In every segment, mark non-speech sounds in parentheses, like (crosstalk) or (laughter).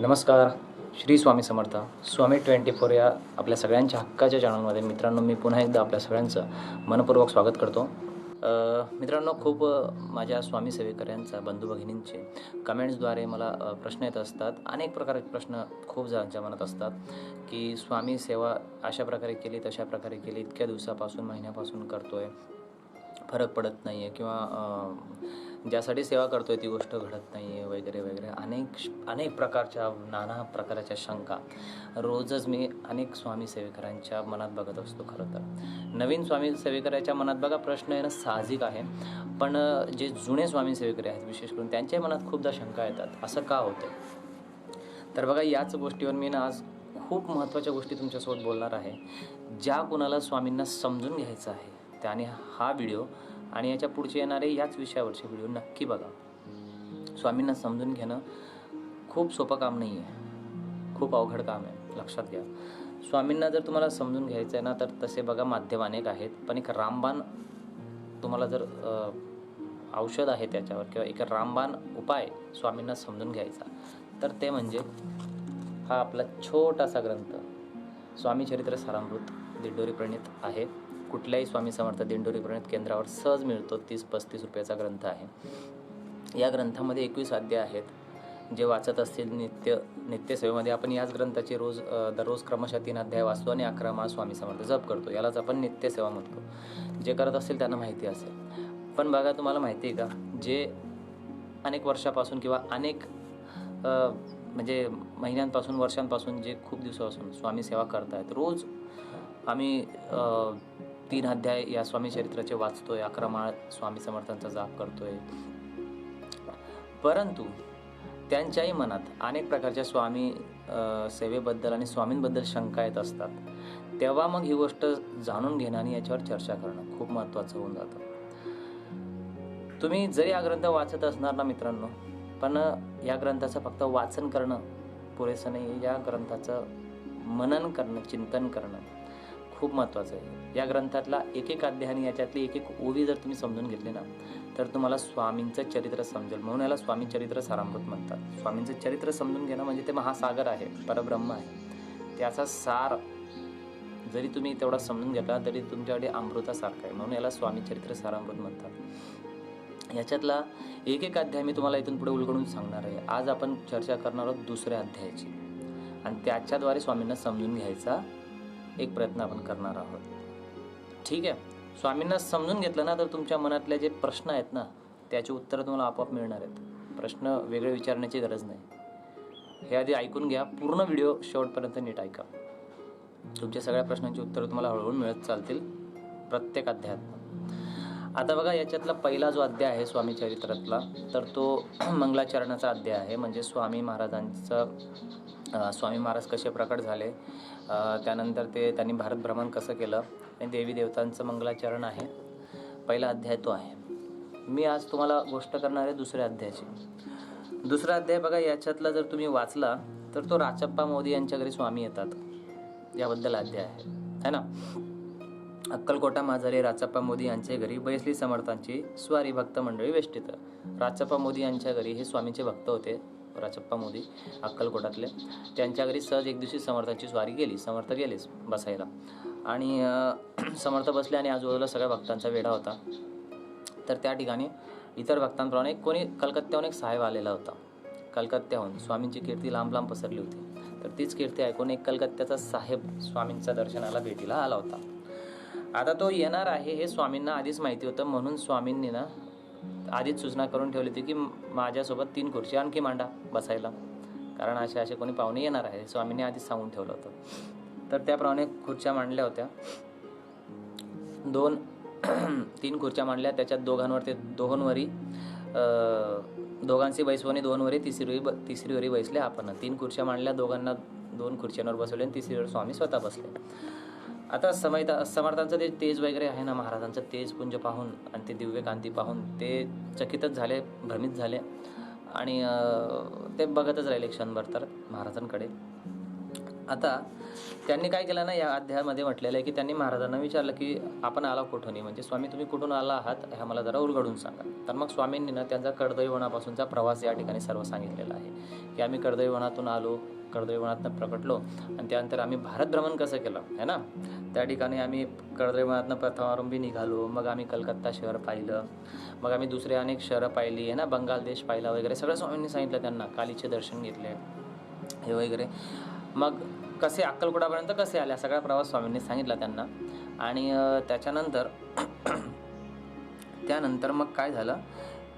नमस्कार Shri Swami Samarth. Swami twenty four या आपल्या सगळ्यांच्या हक्काच्या चॅनलमध्ये मित्रांनो मी पुन्हा एकदा आपल्या सगळ्यांचं मनपूर्वक स्वागत करतो. मित्रांनो खूप माझ्या स्वामी सेवेकऱ्यांचा बंधू भगिनींचे कमेंट्सद्वारे मला प्रश्न येत असतात. अनेक प्रकारचे प्रश्न खूप जणांच्या मनात असतात की स्वामी सेवा अशा प्रकारे केली तशा प्रकारे केली इतक्या दिवसापासून महिन्यापासून करतो आहे फरक पडत नाही आहे किंवा ज्यासाठी सेवा करतोय ती गोष्ट घडत नाही आहे वगैरे वगैरे. अनेक श- अनेक प्रकारच्या नाना प्रकाराच्या शंका. रोजच मी अनेक स्वामी सेवेकरांच्या मनात बघत असतो खरं तर. नवीन स्वामी सेवेकराच्या मनात बघा प्रश्न येणं साहजिक आहे. पण जे जुने स्वामी सेवेकरी आहेत विशेष करून त्यांच्याही मनात खूपदा शंका येतात. असं का होतं तर बघा याच गोष्टीवर मी ना आज खूप महत्त्वाच्या गोष्टी तुमच्यासोबत बोलणार आहे. ज्या कुणाला स्वामींना समजून घ्यायचं आहे त्याने हा व्हिडिओ आणि याच्या पुढचे येणारे याच विषयावरचे व्हिडिओ नक्की बघा. स्वामींना समजून घेणं खूप सोपं काम नाही आहे खूप अवघड काम आहे लक्षात घ्या. स्वामींना जर तुम्हाला समजून घ्यायचं आहे ना तर तसे बघा माध्यम अनेक आहेत. पण एक रामबाण तुम्हाला जर औषध आहे त्याच्यावर किंवा एक रामबाण उपाय स्वामींना समजून घ्यायचा तर ते म्हणजे हा आपला छोटासा ग्रंथ स्वामी चरित्र सारामृत दिंडोरी प्रणित आहे. कुठल्याही स्वामी समर्थ दिंडोरी प्रणित केंद्रावर सहज मिळतो तीस पस्तीस रुपयाचा ग्रंथ आहे. या ग्रंथामध्ये एकवीस अध्याय आहेत. जे वाचत असतील नित्य नित्यसेवेमध्ये आपण याच ग्रंथाचे रोज दररोज क्रमशः तीन अध्याय वाचतो आणि अकरा माळ स्वामी समर्थ जप करतो. यालाच आपण नित्यसेवा म्हणतो. जे करत असतील त्यांना माहिती असेल. पण बघा तुम्हाला माहिती आहे का? जे अनेक वर्षापासून किंवा अनेक म्हणजे महिन्यांपासून वर्षांपासून जे खूप दिवसापासून स्वामी सेवा करत आहेत रोज आम्ही तीन अध्याय या स्वामी चरित्राचे वाचतोय अकरा माळ स्वामी समर्थांचा जाप करतोय. परंतु त्यांच्याही मनात अनेक प्रकारच्या स्वामी सेवेबद्दल आणि स्वामींबद्दल शंका येत असतात. तेव्हा मग ही गोष्ट जाणून घेणं आणि याच्यावर चर्चा करणं खूप महत्त्वाचं होऊन जातं. तुम्ही जरी हा ग्रंथ वाचत असणार ना मित्रांनो पण या ग्रंथाचं फक्त वाचन करणं पुरेसं नाही या ग्रंथाचं मनन करणं चिंतन करणं खूप महत्त्वाचं आहे. या ग्रंथातला एक एक अध्याय आणि याच्यातली एक एक ओवी जर तुम्ही समजून घेतली ना तर तुम्हाला स्वामींचं चरित्र समजेल. म्हणून याला स्वामी चरित्र सारामृत म्हणतात. स्वामींचं चरित्र समजून घेणं म्हणजे ते महासागर आहे परब्रह्म आहे. त्याचा सार जरी तुम्ही तेवढा समजून घेतला तरी तुमच्याकडे अमृतासारखं आहे. म्हणून याला स्वामी चरित्र सारामृत म्हणतात. याच्यातला एक एक अध्याय मी तुम्हाला इथून पुढे उलगडून सांगणार आहे. आज आपण चर्चा करणार आहोत दुसऱ्या अध्यायाची. आणि त्याच्याद्वारे स्वामींना समजून घ्यायचा एक प्रयत्न आपण करणार आहोत. ठीक आहे? स्वामींना समजून घेतलं ना तर तुमच्या मनातले जे प्रश्न आहेत ना त्याची उत्तरं तुम्हाला आपोआप मिळणार आहेत. प्रश्न वेगळे विचारण्याची गरज नाही. हे आधी ऐकून घ्या. पूर्ण व्हिडिओ शेवटपर्यंत नीट ऐका. तुमच्या सगळ्या प्रश्नांची उत्तरं तुम्हाला हळूहळू मिळत चालतील. प्रत्येक अध्यायात. आता बघा याच्यातला पहिला जो अध्याय आहे स्वामी चरित्रातला तर तो मंगलाचरणाचा अध्याय आहे. म्हणजे स्वामी महाराजांचं स्वामी महाराज कसे प्रकट झाले? त्यानंतर ते त्यांनी भारत भ्रमण कसं केलं? आणि देवी देवतांचं मंगलाचरण आहे. पहिला अध्याय तो आहे. मी आज तुम्हाला गोष्ट करणार आहे दुसऱ्या अध्यायाची. दुसरा अध्याय बघा याच्यातला जर तुम्ही वाचला तर तो राचप्पा मोदी यांच्या घरी स्वामी येतात. याबद्दल अध्याय आहे. है ना? अक्कलकोटा माझारी राचप्पा मोदी यांच्या घरी बैसली समर्थांची स्वारी भक्त मंडळी वेष्टित. राचप्पा मोदी यांच्या घरी हे स्वामीचे भक्त होते. राजप्पा मोदी अक्कलकोटातले. त्यांच्या घरी सहज एक दिवशी समर्थांची स्वारी गेली समर्थ गेलेच बसायला. आणि (clears throat) समर्थ बसले आणि आजूबाजूला सगळ्या भक्तांचा वेढा होता. तर त्या ठिकाणी इतर भक्तांप्रमाणे कोणी कलकत्त्याहून एक साहेब आलेला होता. कलकत्त्याहून स्वामींची कीर्ती लांब लांब पसरली होती. तर तीच कीर्ती ऐकून एक कलकत्त्याचा साहेब स्वामींच्या दर्शनाला भेटीला आला होता. आता तो येणार आहे हे स्वामींना आधीच माहिती होतं म्हणून स्वामींनी ना आधीच सूचना करून ठेवली होती की माझ्यासोबत तीन खुर्ची आणखी मांडा बसायला. कारण असे असे कोणी पाहुणे येणार आहे स्वामींनी आधीच सांगून ठेवलं होतं. तर त्याप्रमाणे खुर्च्या मांडल्या होत्या. दोन (clears throat) तीन खुर्च्या मांडल्या. त्याच्यात दोघांवर ते दोहोंवरी दोघांची बैसवणी दोनवरी तिसरी ब तिसरीवरी बैसले आपण. तीन खुर्च्या मांडल्या दोघांना दोन खुर्च्यांवर बसवले आणि तिसरीवर स्वामी स्वतः बसले. आता समयता समर्थांचं ते तेज वगैरे आहे ना महाराजांचं तेज पुंज पाहून आणि ते दिव्य कांती पाहून ते चकितच झाले भ्रमित झाले. आणि ते बघतच राहिले क्षणभर तर महाराजांकडे. आता त्यांनी काय केलं ना या अध्यायामध्ये म्हटलेलं आहे की त्यांनी महाराजांना विचारलं की आपण आला कुठून? म्हणजे स्वामी तुम्ही कुठून आला आहात? ह्या मला जरा उलगडून सांगा. तर मग स्वामींनी ना त्यांचा कडदैवनापासूनचा प्रवास या ठिकाणी सर्व सांगितलेला आहे. की आम्ही कडदैवनातून आलो कर्दळीवनातनं प्रकटलो. आणि त्यानंतर आम्ही भारत भ्रमण कसं केलं है ना? त्या ठिकाणी आम्ही कर्दळीवनातनं प्रथमारंभी निघालो. मग आम्ही कलकत्ता शहर पाहिलं. मग आम्ही दुसरे अनेक शहरं पाहिली आहे ना? बंगाल देश पाहिला वगैरे. सगळं स्वामींनी सांगितलं त्यांना. कालीचे दर्शन घेतले हे वगैरे. मग कसे अक्कलकोटापर्यंत कसे आले? सगळा प्रवास स्वामींनी सांगितला त्यांना. आणि त्याच्यानंतर (clears throat) त्यानंतर मग काय झालं?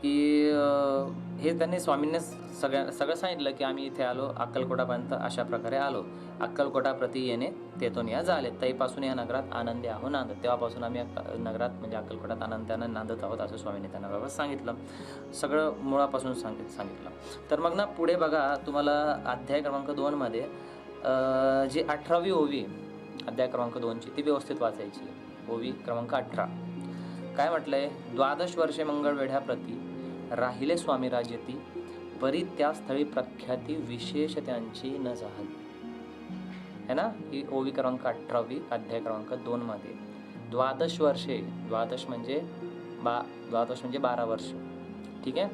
की हे त्यांनी स्वामींनी सगळ्या सगळं सांगितलं की आम्ही इथे आलो अक्कलकोटापर्यंत अशा प्रकारे आलो. अक्कलकोटाप्रती येणे तेथून या झाले तईपासून या नगरात आनंदी आहो नांदत. तेव्हापासून आम्ही नगरात म्हणजे अक्कलकोटात आनंदानं नांदत आहोत असं स्वामींनी त्यांना बाबा सांगितलं. सगळं मुळापासून सांगित सांगितलं. तर मग ना पुढे बघा तुम्हाला अध्याय क्रमांक दोनमध्ये जी अठरावी ओवी अध्याय क्रमांक दोनची ती व्यवस्थित वाचायची. ओवी क्रमांक अठरा. काय म्हटलंय? द्वादश वर्षे मंगळवेढ्याप्रती राहिले स्वामी राजती परी त्या स्थळी प्रख्याती विशेष त्यांची न झाली है ना? ही ओवी क्रमांक अठरावी अध्याय क्रमांक दोनमध्ये द्वादश वर्षे द्वादश म्हणजे बा द्वादश म्हणजे बारा वर्ष. ठीक आहे?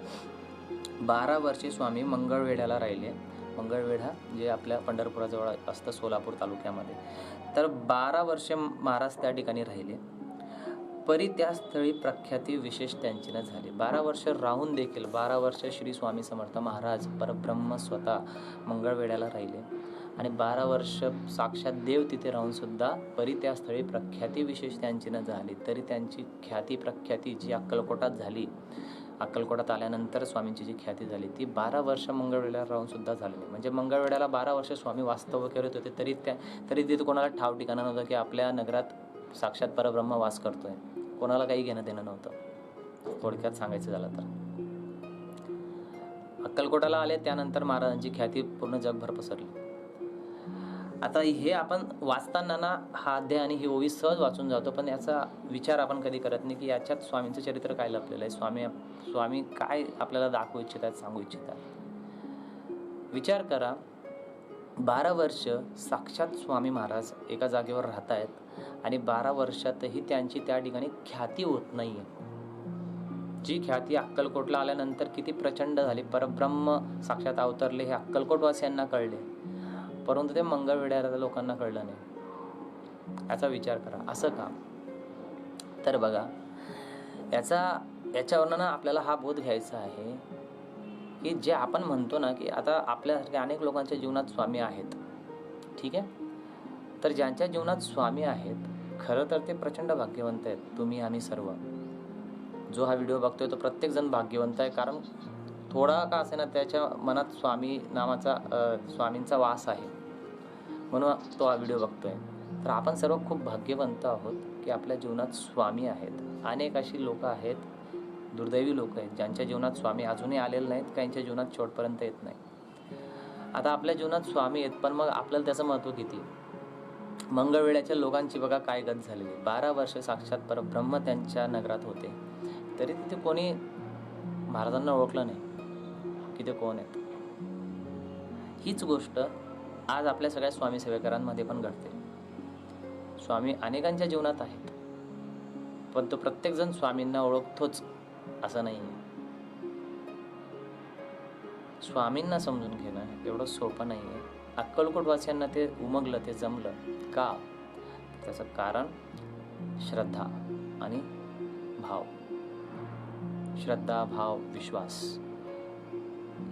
बारा वर्षे स्वामी मंगळवेढ्याला राहिले. मंगळवेढा जे आपल्या पंढरपुराजवळ असतं सोलापूर तालुक्यामध्ये. तर बारा वर्षे महाराज त्या ठिकाणी राहिले. परी त्या स्थळी प्रख्याती विशेष त्यांची न झाली. बारा वर्ष राहून देखील बारा वर्ष श्री स्वामी समर्थ महाराज परब्रह्म स्वतः मंगळवेड्याला राहिले. आणि बारा वर्ष साक्षात देव तिथे राहूनसुद्धा परी त्या स्थळी प्रख्याती विशेष त्यांची न झाली. तरी त्यांची ख्याती प्रख्याती जी अक्कलकोटात झाली अक्कलकोटात आल्यानंतर स्वामींची जी ख्याती झाली ती बारा वर्ष मंगळवेड्याला राहूनसुद्धा झाली नाही म्हणजे मंगळवेड्याला बारा वर्ष स्वामी वास्तव्य करत होते तरी त्या तरी तिथे कोणाला ठाव ठिकाणा नव्हतं की आपल्या नगरात साक्षात परब्रह्म वास करतो आहे कोणाला काही घेणं देणं नव्हतं. थोडक्यात सांगायचं झालं तर. अक्कलकोटाला आले त्यानंतर महाराजांची ख्याती पूर्ण जगभर पसरली. आता हे आपण वाचताना ना हा अध्याय आणि ही ओवी सहज वाचून जातो पण याचा विचार आपण कधी करत नाही की याच्यात स्वामींचं चरित्र काय लपलेलं आहे? स्वामी स्वामी काय आपल्याला दाखवू इच्छितात सांगू इच्छितात? विचार करा बारा वर्ष साक्षात स्वामी महाराज एका जागेवर राहत आहेत आणि बारा वर्षातही त्यांची त्या ठिकाणी ख्याती होत नाही आहे जी ख्याती अक्कलकोटला आल्यानंतर किती प्रचंड झाली. परब्रह्म साक्षात अवतरले हे अक्कलकोटवासियांना कळले. परंतु ते मंगळवेढ्याला लोकांना कळलं नाही. याचा विचार करा. असं का? तर बघा याचा याच्यावरनं ना आपल्याला हा बोध घ्यायचा आहे. की जे आपण म्हणतो ना की आता आपल्यासारख्या अनेक लोकांच्या जीवनात स्वामी आहेत. ठीक आहे? तर ज्यांच्या जीवनात स्वामी आहेत खरं तर ते प्रचंड भाग्यवंत आहेत तुम्ही आम्ही सर्व. जो हा व्हिडिओ बघतोय तो प्रत्येकजण भाग्यवंत आहे कारण थोडा का असे ना त्याच्या मनात स्वामी नावाचा स्वामींचा वास आहे. म्हणून तो हा व्हिडिओ बघतोय. तर आपण सर्व खूप भाग्यवंत आहोत की आपल्या जीवनात स्वामी आहेत. अनेक अशी लोकं आहेत दुर्दैवी लोक आहेत ज्यांच्या जीवनात स्वामी अजूनही आलेले नाहीत काहींच्या जीवनात शेवटपर्यंत येत नाही. आता आपल्या जीवनात स्वामी आहेत पण मग आपल्याला त्याचं महत्त्व किती? मंगळवेळ्याच्या लोकांची बघा काय गत झालेली बारा वर्ष साक्षात परब्रह्म त्यांच्या नगरात होते. तरी तिथे कोणी महाराजांना ओळखलं नाही? की ते कोण आहेत? हीच गोष्ट आज आपल्या सगळ्या स्वामी सेवेकरांमध्ये पण घडते. स्वामी अनेकांच्या जीवनात आहेत. पण तो प्रत्येकजण स्वामींना ओळखतोच. असं नाही स्वामींना समजून घेणं एवढं सोपं नाही आहे अक्कलकोटवासियांना ते उमगलं ते जमलं. का? त्याचं कारण श्रद्धा आणि भाव. श्रद्धा भाव विश्वास.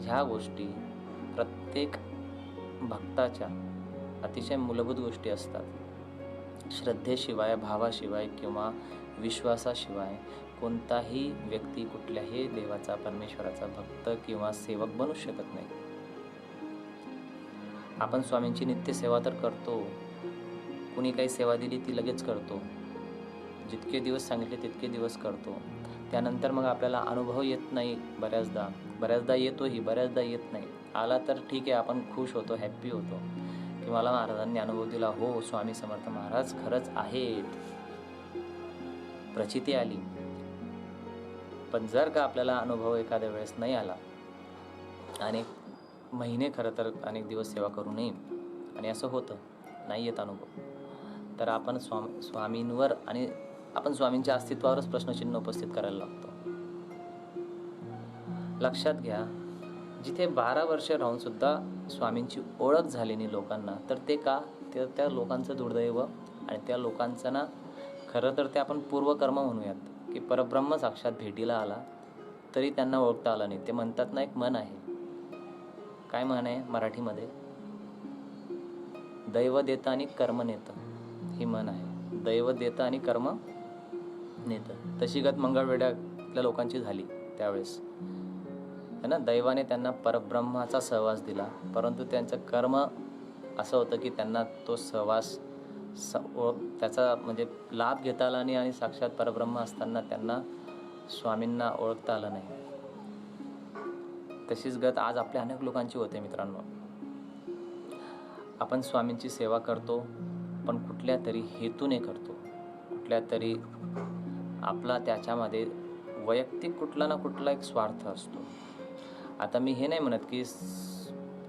ह्या गोष्टी प्रत्येक भक्ताच्या अतिशय मूलभूत गोष्टी असतात. श्रद्धेशिवाय भावाशिवाय किंवा विश्वासाशिवाय कोणताही व्यक्ती कुठल्याही देवाचा परमेश्वराचा भक्त किंवा सेवक बनू शकत नाही. आपण स्वामींची नित्यसेवा तर करतो. कुणी काही सेवा दिली ती लगेच करतो. जितके दिवस सांगितले तितके दिवस करतो. त्यानंतर मग आपल्याला अनुभव येत नाही बऱ्याचदा. बऱ्याचदा येतोही बऱ्याचदा येत नाही. आला तर ठीक आहे आपण खुश होतो हॅप्पी होतो. की मला महाराजांनी अनुभव दिला हो स्वामी समर्थ महाराज खरंच आहेत. प्रचिती आली. पण जर का आपल्याला अनुभव एखाद्या वेळेस नाही आला अनेक महिने खरं तर अनेक दिवस सेवा करू नये आणि असं होतं. नाही येत अनुभव. तर आपण स्वाम स्वामींवर आणि आपण स्वामींच्या अस्तित्वावरच प्रश्नचिन्ह उपस्थित करायला लागतो. लक्षात घ्या जिथे बारा वर्ष राहून सुद्धा स्वामींची ओळख झाली नाही लोकांना तर ते का? ते त्या लोकांचं दुर्दैव आणि त्या लोकांचं ना खरं तर ते आपण पूर्वकर्म म्हणूयात. की परब्रह्म साक्षात भेटीला आला तरी त्यांना ओळखता आलं नाही. ते म्हणतात ना एक मन आहे. काय म्हण आहे मराठीमध्ये? दैव देतं आणि कर्म नेतं. ही मन आहे. दैव देतं आणि कर्म नेतं. तशी गत मंगळवेड्यातल्या लोकांची झाली त्यावेळेस. है ना? दैवाने त्यांना परब्रह्माचा सहवास दिला. परंतु त्यांचं कर्म असं होतं की त्यांना तो सहवास स ओळख त्याचा म्हणजे लाभ घेता आला नाही आणि साक्षात परब्रह्म असताना त्यांना स्वामींना ओळखता आलं नाही. तशीच गत आज आपल्या अनेक लोकांची होते मित्रांनो. आपण स्वामींची सेवा करतो पण कुठल्या तरी हेतूने करतो. कुठल्या तरी आपला त्याच्यामध्ये वैयक्तिक कुठला ना कुठला एक स्वार्थ असतो. आता मी हे नाही म्हणत की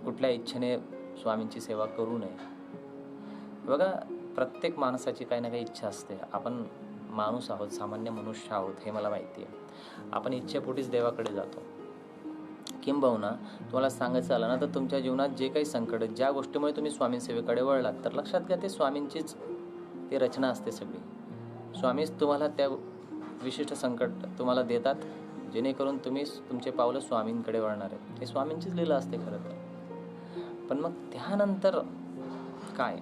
कुठल्या इच्छेने स्वामींची सेवा करू नये. बघा प्रत्येक माणसाची काही ना काही इच्छा असते. आपण माणूस आहोत सामान्य मनुष्य आहोत हे मला माहिती आहे. आपण इच्छेपोटीच देवाकडे जातो. किंबहुना तुम्हाला सांगायचं झालं ना तर तुमच्या जीवनात जे काही संकट आहेत, ज्या गोष्टीमुळे तुम्ही स्वामी सेवेकडे वळलात तर लक्षात घ्या ते स्वामींचीच ती रचना असते सगळी. स्वामीच तुम्हाला त्या विशिष्ट संकट तुम्हाला देतात जेणेकरून तुम्ही तुमचे पावलं स्वामींकडे वळणार आहेत. हे स्वामींचीच लीला असते खरं तर. पण मग त्यानंतर काय?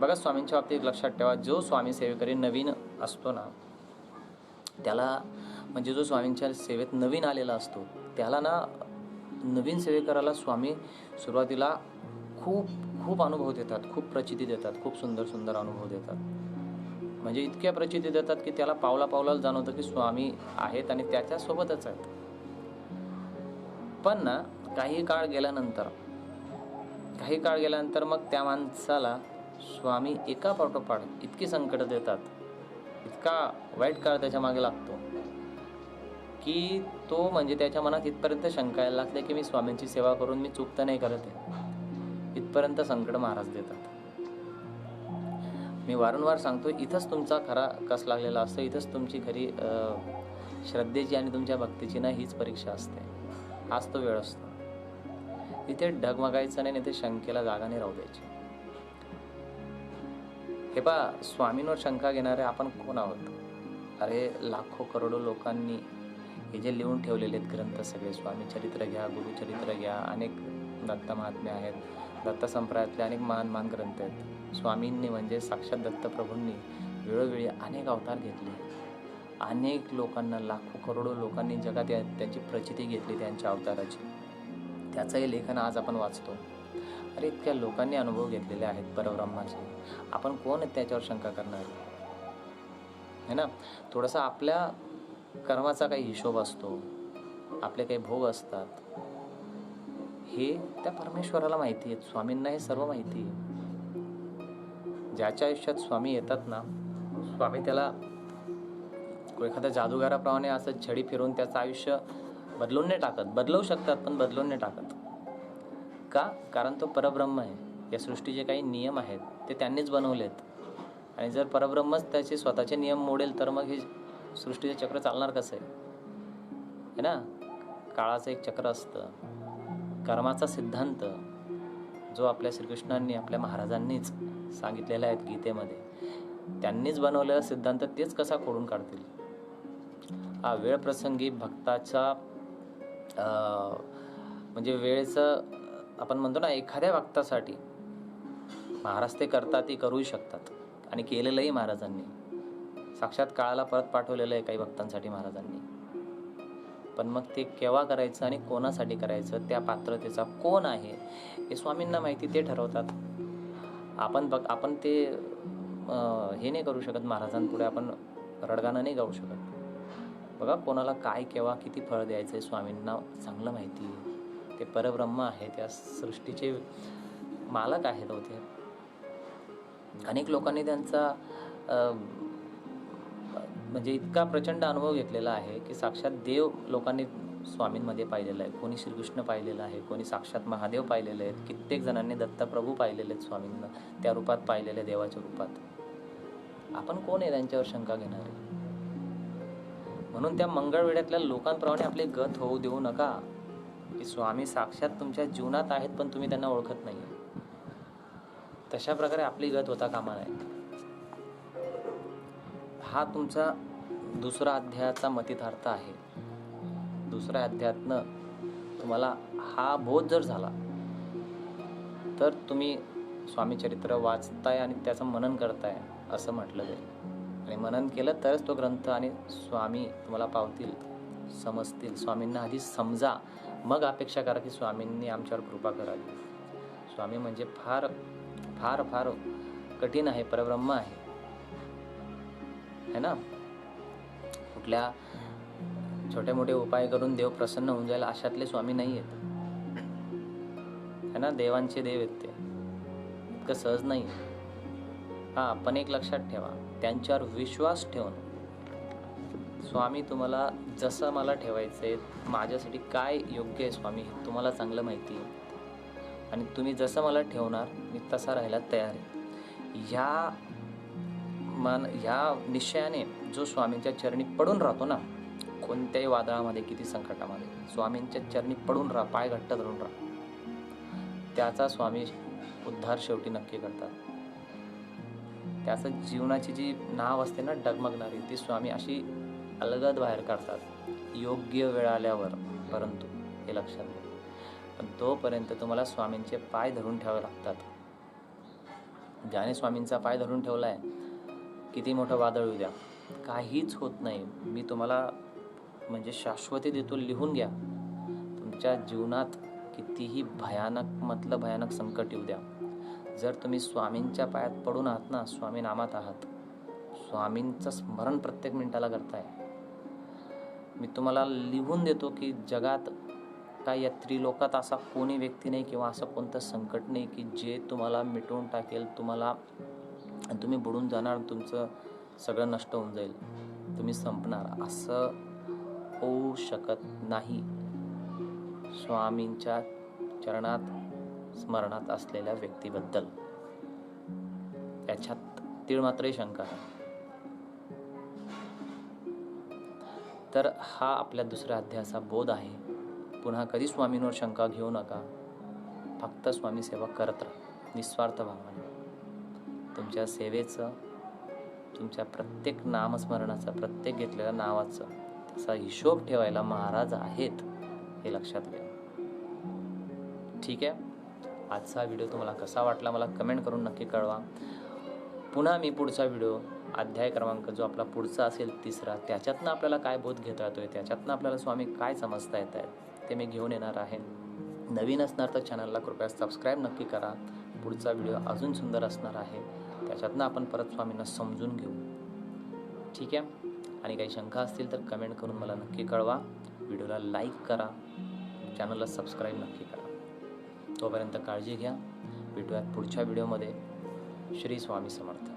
बघा स्वामींच्या बाबतीत लक्षात ठेवा जो स्वामी सेवेकरी नवीन असतो ना त्याला म्हणजे जो स्वामींच्या सेवेत नवीन आलेला असतो त्याला ना नवीन सेवेकराला स्वामी सुरुवातीला खूप खूप अनुभव देतात खूप प्रचिती देतात खूप सुंदर सुंदर अनुभव देतात. म्हणजे इतक्या प्रचिती देतात की त्याला पावला पावलाला जाणवतं की स्वामी आहेत आणि त्याच्यासोबतच आहेत. पण ना काही काळ गेल्यानंतर काही काळ गेल्यानंतर मग त्या माणसाला स्वामी एका पाठोपाठ इतकी संकट देतात इतका वाईट काळ त्याच्यामागे लागतो की तो म्हणजे त्याच्या मनात इथपर्यंत शंका यायला लागते की मी स्वामींची सेवा करून मी चूक तर नाही करत आहे. इथपर्यंत संकट महाराज देतात. मी वारंवार सांगतो इथंच तुमचा खरा कस लागलेला असतो इथंच तुमची खरी श्रद्धेची आणि तुमच्या भक्तीची ना हीच परीक्षा असते. हाच तो वेळ असतो. इथे ढगमगायचं नाही इथे शंकेला जागा नाही राहू द्यायची. हे पा स्वामींवर शंका घेणारे आपण कोण आहोत? अरे लाखो करोडो लोकांनी हे जे लिहून ठेवलेले आहेत ग्रंथ सगळे स्वामी चरित्र घ्या गुरुचरित्र घ्या अनेक दत्त महात्म्य आहेत दत्त संप्रदायातले अनेक महान महान ग्रंथ आहेत. स्वामींनी म्हणजे साक्षात दत्तप्रभूंनी वेळोवेळी अनेक अवतार घेतले. अनेक लोकांना लाखो करोडो लोकांनी जगात या- त्यांची प्रचिती घेतली त्यांच्या अवताराची. त्याचंही लेखन आज आपण वाचतो. अरे इतक्या लोकांनी अनुभव घेतलेले आहेत परब्रह्माचे आपण कोण आहेत त्याच्यावर शंका करणार? आहे ना? थोडासा आपल्या कर्माचा काही हिशोब असतो. आपले काही भोग असतात. हे त्या परमेश्वराला माहिती आहे स्वामींना हे सर्व माहिती आहे. ज्याच्या आयुष्यात स्वामी येतात ना स्वामी त्याला एखाद्या जादूगाराप्रमाणे असं छडी फिरून त्याचं आयुष्य बदलून नाही टाकत. बदलवू शकतात पण बदलून नाही टाकत. का? कारण तो परब्रह्म आहे. या सृष्टीचे काही नियम आहेत ते त्यांनीच बनवलेत. आणि जर परब्रह्मच त्याचे स्वतःचे नियम मोडेल तर मग हे सृष्टीचे चक्र चालणार कसं आहे? ना? काळाचं एक चक्र असतं. कर्माचा सिद्धांत जो आपल्या श्रीकृष्णांनी आपल्या महाराजांनीच सांगितलेला आहे गीतेमध्ये त्यांनीच बनवलेला सिद्धांत तेच कसा खोडून काढतील? हा वेळ प्रसंगी भक्ताचा म्हणजे वेळेचं आपण म्हणतो ना एखाद्या भक्तासाठी महाराज ते करतात ते करूही शकतात. आणि केलेलंही महाराजांनी. साक्षात काळाला परत पाठवलेलं आहे काही भक्तांसाठी महाराजांनी. पण मग ते केव्हा करायचं आणि कोणासाठी करायचं त्या पात्रतेचा कोण आहे हे स्वामींना माहिती ते ठरवतात. आपण बघ आपण ते हे नाही करू शकत महाराजांपुढे आपण रडगाणं नाही गाऊ शकत. बघा कोणाला काय केव्हा किती फळ द्यायचं आहे स्वामींना चांगलं माहिती आहे. ते परब्रह्म आहे त्या सृष्टीचे मालक आहेत होते. अनेक लोकांनी त्यांचा म्हणजे इतका प्रचंड अनुभव घेतलेला आहे की साक्षात देव लोकांनी स्वामींमध्ये पाहिलेलं आहे. कोणी श्रीकृष्ण पाहिलेलं आहे कोणी साक्षात महादेव पाहिलेले आहेत. कित्येक जणांनी दत्तप्रभू पाहिलेले आहेत स्वामींना त्या रूपात पाहिलेले देवाच्या रूपात. आपण कोण आहे त्यांच्यावर शंका घेणारे? म्हणून त्या मंगळवेड्यातल्या लोकांप्रमाणे आपले गत होऊ देऊ नका. की स्वामी साक्षात तुमच्या जीवनात आहेत पण तुम्ही त्यांना ओळखत नाही तशा प्रकारे आपली गत होता कामा नये. हा तुमचा दुसरा अध्यायाचा मतितार्थ आहे. दुसऱ्या अध्यायातनं तुम्हाला हा बोध जर झाला तर तुम्ही स्वामी चरित्र वाचताय आणि त्याचं मनन करताय असं म्हटलं जाईल. आणि मनन केलं तरच तो ग्रंथ आणि स्वामी तुम्हाला पावतील समजतील. स्वामींना आधी समजा मग अपेक्षा करा की स्वामींनी आमच्यावर कृपा करावी. स्वामी म्हणजे फार फार फार कठीण आहे परब्रह्म आहे. है ना? कुठल्या छोटे मोठे उपाय करून देव प्रसन्न होऊन जाईल अशातले स्वामी नाही आहेत. है ना? देवांचे देव आहेत ते. इतकं सहज नाही. हा पण एक लक्षात ठेवा. त्यांच्यावर विश्वास ठेवून स्वामी तुम्हाला जसं मला ठेवायचं आहे माझ्यासाठी काय योग्य आहे स्वामी हे तुम्हाला चांगलं माहिती आहे. आणि तुम्ही जसं मला ठेवणार मी तसा राहायला तयार आहे. ह्या मन ह्या निश्चयाने जो स्वामींच्या चरणी पडून राहतो ना कोणत्याही वादळामध्ये किती संकटामध्ये स्वामींच्या चरणी पडून राहा पाय घट्ट धरून राहा. त्याचा स्वामी उद्धार शेवटी नक्की करतात. त्याचं जीवनाची जी नाव असते ना डगमगणारी ती स्वामी अशी अलगद बाहेर काढतात. योग्य वेळ आल्यावर परंतु हे लक्षात घ्या. पण तोपर्यंत तुम्हाला स्वामींचे पाय धरून ठेवावे लागतात. ज्याने स्वामींचा पाय धरून ठेवला आहे किती मोठं वादळ येऊ द्या. काहीच होत नाही. मी तुम्हाला म्हणजे शाश्वती देतो लिहून घ्या. तुमच्या जीवनात कितीही भयानक मतलं भयानक संकट येऊ द्या. जर तुम्ही स्वामींच्या पायात पडून आहात ना स्वामी नामात आहात. स्वामींचं स्मरण प्रत्येक मिनिटाला करताय. मी तुम्हाला लिहून देतो की जगात काय या त्रिलोकात असा कोणी व्यक्ती नाही किंवा असं कोणतं संकट नाही की जे तुम्हाला मिटवून टाकेल तुम्हाला तुम्ही बुडून जाणार तुमचं सगळं नष्ट होऊन जाईल. तुम्ही संपणार. असं होऊ शकत नाही. स्वामींच्या चरणात स्मरणात असलेल्या व्यक्तीबद्दल. त्याच्यात तीळ मात्रही शंका आहे. तर हा आपल्या दुसऱ्या अध्यायाचा बोध आहे. पुन्हा कधी स्वामींवर शंका घेऊ नका. फक्त स्वामी सेवा करत राहा. निस्वार्थ भावाने. तुमच्या सेवेचं तुमच्या प्रत्येक नामस्मरणाचं प्रत्येक घेतलेल्या नावाचं त्याचा हिशोब ठेवायला महाराज आहेत हे लक्षात घ्या. ठीक आहे? आजचा व्हिडिओ तुम्हाला कसा वाटला मला कमेंट करून नक्की कळवा. पुन्हा मी पुढचा व्हिडिओ अध्याय क्रमांक जो आपला पुढचा असेल तिसरा त्याच्यातनं आपल्याला काय बोध घेता येतोय? त्याच्यातनं आपल्याला स्वामी काय समजता येत आहेत? ते मी घेऊन येणार आहे. नवीन असणार तर चॅनलला कृपया सबस्क्राईब नक्की करा. पुढचा व्हिडिओ अजून सुंदर असणार आहे. त्याच्यातनं आपण परत स्वामींना समजून घेऊ. ठीक आहे? आणि काही शंका असतील तर कमेंट करून मला नक्की कळवा. व्हिडिओला लाईक करा. चॅनलला सबस्क्राईब नक्की करा. तोपर्यंत काळजी घ्या. भेटूयात पुढच्या व्हिडिओमध्ये श्री स्वामी समर्थ.